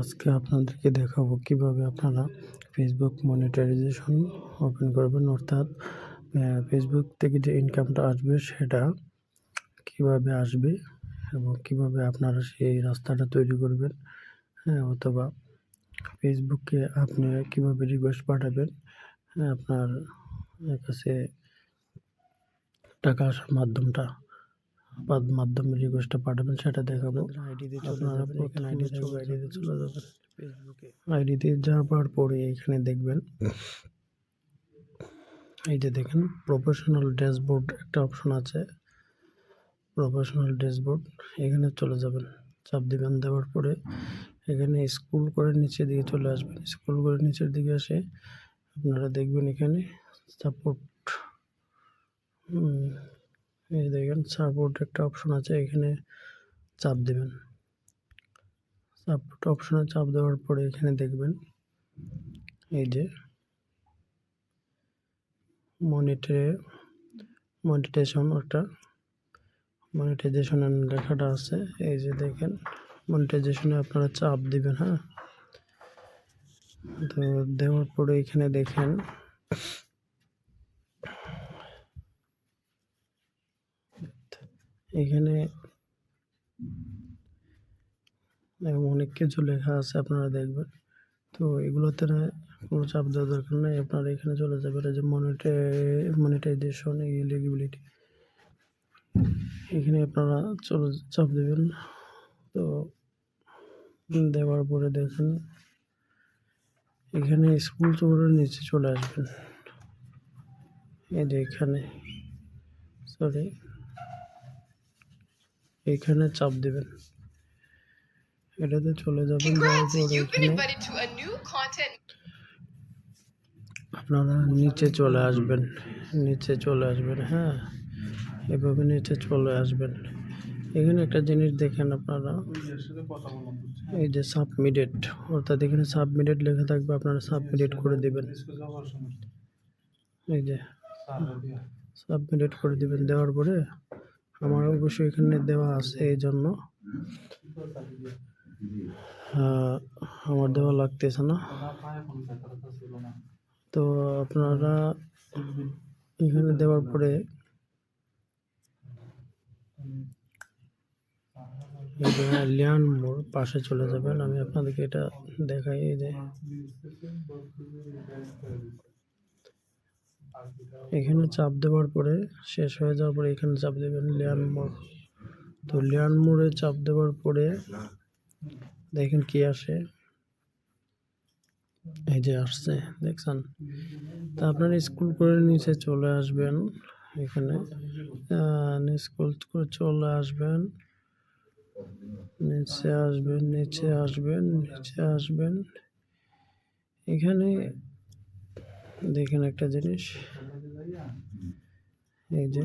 আজকে আপনাদেরকে দেখাবো কীভাবে আপনারা ফেসবুক মনিটাইজেশন ওপেন করবেন, অর্থাৎ ফেসবুক থেকে যে ইনকামটা আসবে সেটা কীভাবে আসবে এবং কীভাবে আপনারা সেই রাস্তাটা তৈরি করবেন হ্যাঁ অথবা ফেসবুকে আপনি কীভাবে রিকোয়েস্ট পাঠাবেন হ্যাঁ আপনার কাছে টাকা আসার মাধ্যমটা। মাধ্যমে রিকোয়েস্টটা পাঠাবেন সেটা দেখাবো। আইডিতে চলে যাবেন এখানে আইডি থাকবে আইডিতে চলে যাবেন। ফেসবুকে আইডিতে যাওয়ার পরে এখানে দেখবেন। এই যে দেখেন প্রফেশনাল ড্যাশবোর্ড একটা অপশন আছে। প্রফেশনাল ড্যাশবোর্ড এখানে চলে যাবেন। চাপ দিবেন দেওয়ার পরে এখানে স্ক্রল করে নিচের দিকে চলে আসবেন। স্ক্রল করে নিচের দিকে আসে আপনারা দেখবেন এখানে সাপোর্ট এই দেখেন সাপোর্ট একটা অপশন আছে, এখানে চাপ দেবেন। সাপোর্ট অপশনে চাপ দেওয়ার পরে এখানে দেখবেন, এই যে মনিটরে মনিটাইজেশন একটা মনিটাইজেশনের লেখাটা আছে, এই যে দেখেন মনিটাইজেশনে আপনারা চাপ দিবেন হ্যাঁ? তো দেওয়ার পরে এখানে দেখেন এখানে এরকম অনেক কিছু লেখা আছে, আপনারা দেখবেন। তো এগুলোতে কোনো চাপ দেওয়ার দরকার নেই, আপনারা এখানে চলে যাবেন। যে মনিটাই মনিটাইজেশন এলিজিবিলিটি এখানে আপনারা চলে চাপ দেবেন। তো দেওয়ার পরে দেখেন, এখানে স্কুল চোরের নিচে চলে আসবেন। এই যে এখানে সরি এখানে চাপ দেবেন। এটাতে চলে যাবেন আপনারা নিচে চলে আসবেন। নিচে চলে আসবেন হ্যাঁ। এভাবে নিচে চলে আসবেন। এখানে একটা জিনিস দেখেন আপনারা। এই যে সাবমিটেড অর্থাৎ এখানে সাবমিটেড লেখা থাকবে আপনারা সাবমিটেড করে দিবেন। এই যে সাবমিটেড করে দিবেন দেওয়ার পরে। আমার অবশ্যই এখানে দেওয়া আছে এই জন্য আমার দেওয়া লাগতেছে না। তো আপনারা এখানে দেওয়ার পরে লিয়ান মোড় পাশে চলে যাবেন। আমি আপনাদেরকে এটা দেখাই যে এখানে চাপ দেওয়ার পরে শেষ হয়ে যাওয়ার পরে এখানে চাপ দেবেন লিয়ান মোড়। তো লিয়ান মোড়ে চাপ দেওয়ার পরে দেখেন কি আসে। এই যে আসছে, দেখছেন? তা আপনার স্কুল করে নিচে চলে আসবেন এখানে। স্কুল করে চলে আসবেন। নিচে আসবেন নিচে আসবেন নিচে আসবেন। এখানে দেখেন একটা জিনিস। এই যে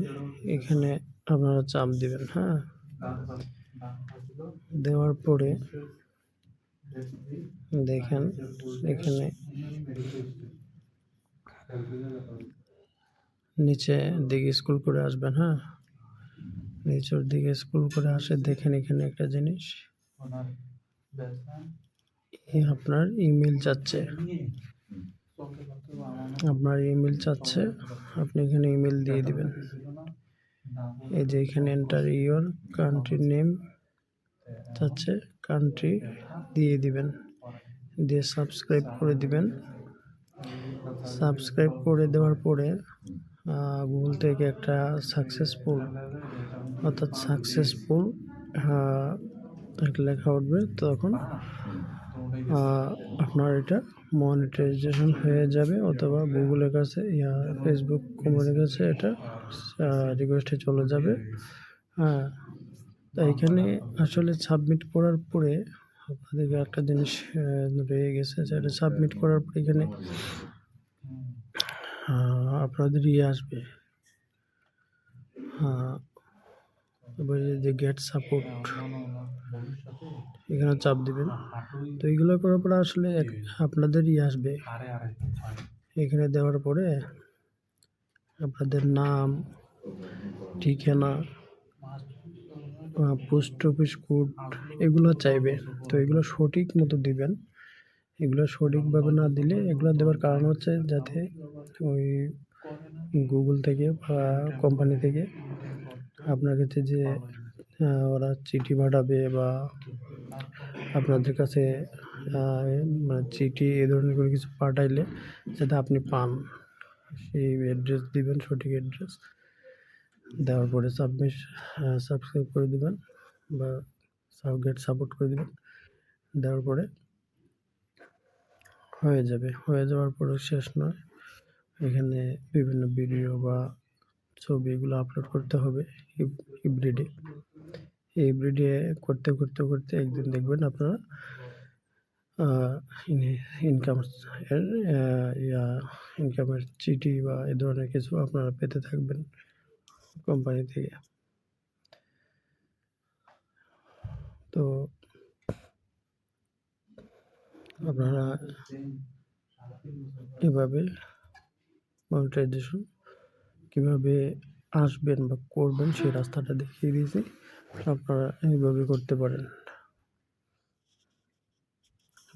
এখানে আপনারা চাপ দিবেন হ্যাঁ? দেওয়ার পরে দেখেন এখানে নিচে দিকে স্কুল করে আসবেন হ্যাঁ? নিচের দিকে স্কুল করে আসে, দেখেন এখানে একটা জিনিস। আপনার ইমেল যাচ্ছে। আপনার ইমেল চাচ্ছে, আপনি এখানে ইমেল দিয়ে দিবেন। এই যে এখানে এন্টার ইওর কান্ট্রি নেম চাচ্ছে কান্ট্রি দিয়ে দিবেন। দিয়ে সাবস্ক্রাইব করে দিবেন। সাবস্ক্রাইব করে দেওয়ার পরে গুগল থেকে একটা সাকসেসফুল অর্থাৎ সাকসেসফুল লেখা উঠবে। তখন আপনার এটা মনিটাইজেশন হয়ে যাবে অথবা গুগলের কাছে, ইয়া ফেসবুক কোম্পানির কাছে এটা রিকোয়েস্টে চলে যাবে। হ্যাঁ এখানে আসলে সাবমিট করার পরে আপনাদেরকে একটা জিনিস রয়ে গেছে যেটা সাবমিট করার পরে এখানে আপনাদের ইয়ে আসবে। হ্যাঁ এই যে গেট সাপোর্ট এখানে চাপ দিবেন। তো এইগুলো করার পরে আসলে আপনাদের ইয়ে আসবে। এখানে দেওয়ার পরে আপনাদের নাম ঠিকানা পোস্ট অফিস কোড এগুলো চাইবে। তো এগুলো সঠিক মতো দিবেন। এগুলো সঠিকভাবে না দিলে এগুলো দেওয়ার কারণ হচ্ছে যাতে ওই গুগল থেকে বা কোম্পানি থেকে আপনার কাছে যে ওরা চিঠি পাঠাবে বা আপনাদের কাছে মানে চিঠি এ ধরনের কোনো কিছু পাঠাইলে যাতে আপনি পান। সেই অ্যাড্রেস দিবেন সঠিক অ্যাড্রেস দেওয়ার পরে সাবমিট সাবস্ক্রাইব করে দেবেন বা গেট সাপোর্ট করে দেবেন। দেওয়ার পরে হয়ে যাবে। হয়ে যাওয়ার পরেও শেষ নয়। এখানে বিভিন্ন ভিডিও বা ছবি এগুলো আপলোড করতে হবে এভরিডে এভরিডে করতে করতে করতে একদিন দেখবেন আপনারা ইনকাম ইয়া ইনকামের চিঠি বা এ ধরনের কিছু আপনারা পেতে থাকবেন কোম্পানি থেকে। তো, আপনারা এভাবে মনিটাইজেশন কীভাবে আসবেন বা করবেন সেই রাস্তাটা দেখিয়ে দিয়েছি। আপনারা এইভাবে করতে পারেন।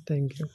Thank you